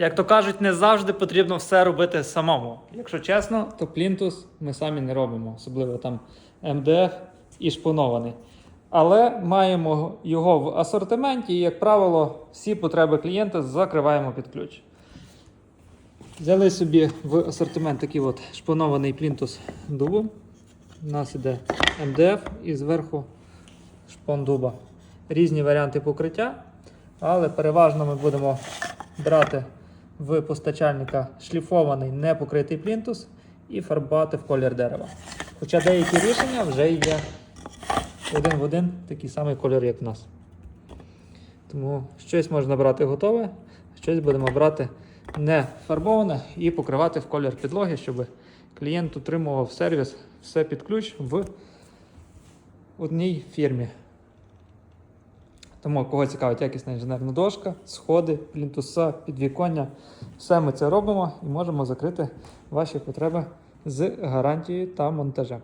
Як то кажуть, не завжди потрібно все робити самому. Якщо чесно, то плінтус ми самі не робимо, особливо там МДФ і шпонований. Але маємо його в асортименті, і, як правило, всі потреби клієнта закриваємо під ключ. Взяли собі в асортимент такий от шпонований плінтус дубу. У нас іде МДФ і зверху шпон дуба. Різні варіанти покриття, але переважно ми будемо брати в постачальника шліфований непокритий плінтус і фарбувати в колір дерева. Хоча деякі рішення вже є один в один такий самий кольор, як в нас. Тому щось можна брати готове, щось будемо брати не фарбоване і покривати в колір підлоги, щоб клієнт отримував сервіс все під ключ в одній фірмі. Тому, кого цікавить якісна інженерна дошка, сходи, плінтуса, підвіконня, все ми це робимо і можемо закрити ваші потреби з гарантією та монтажем.